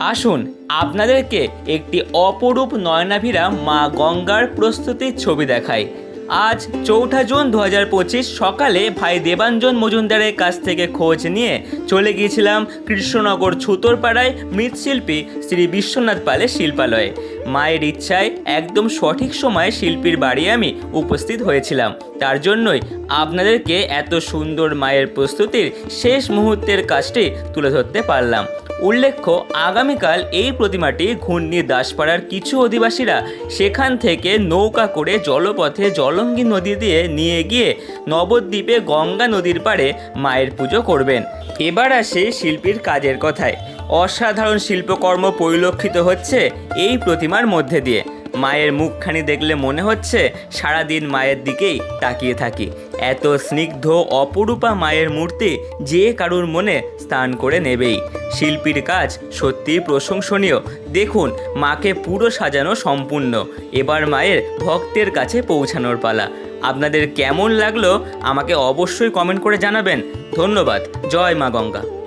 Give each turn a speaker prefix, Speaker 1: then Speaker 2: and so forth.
Speaker 1: আসুন আপনাদেরকে একটি অপরূপ নয়নাভিরা মা গঙ্গার প্রস্তুতির ছবি দেখাই। আজ চৌঠা জুন দু হাজার পঁচিশ সকালে ভাই দেবাঞ্জন মজুমদারের কাছ থেকে খোঁজ নিয়ে চলে গিয়েছিলাম কৃষ্ণনগর ছুতোরপাড়ায় মৃৎশিল্পী শ্রী বিশ্বনাথ পালের শিল্পালয়ে। মায়ের ইচ্ছায় একদম সঠিক সময়ে শিল্পীর বাড়ি আমি উপস্থিত হয়েছিলাম। তার জন্যই আপনাদেরকে এত সুন্দর মায়ের প্রস্তুতির শেষ মুহূর্তের কাজটি তুলে ধরতে পারলাম। উল্লেখ্য, আগামীকাল এই প্রতিমাটি ঘূর্ণি দাসপাড়ার কিছু অধিবাসীরা সেখান থেকে নৌকা করে জলপথে জলঙ্গি নদী দিয়ে নিয়ে গিয়ে নবদ্বীপে গঙ্গা নদীর পাড়ে মায়ের পুজো করবেন। এবার আসে শিল্পীর কাজের কথায়। অসাধারণ শিল্পকর্ম পরিলক্ষিত হচ্ছে এই প্রতিমার মধ্যে দিয়ে। মায়ের মুখখানি দেখলে মনে হচ্ছে সারাদিন মায়ের দিকেই তাকিয়ে থাকি। এত স্নিগ্ধ, অপরূপা মায়ের মূর্তি যে কারুর মনে স্থান করে নেবেই। শিল্পীর কাজ সত্যিই প্রশংসনীয়। দেখুন, মাকে পুরো সাজানো সম্পূর্ণ। এবার মায়ের ভক্তের কাছে পৌঁছানোর পালা। আপনাদের কেমন লাগল আমাকে অবশ্যই কমেন্ট করে জানাবেন। ধন্যবাদ। জয় মা গঙ্গা।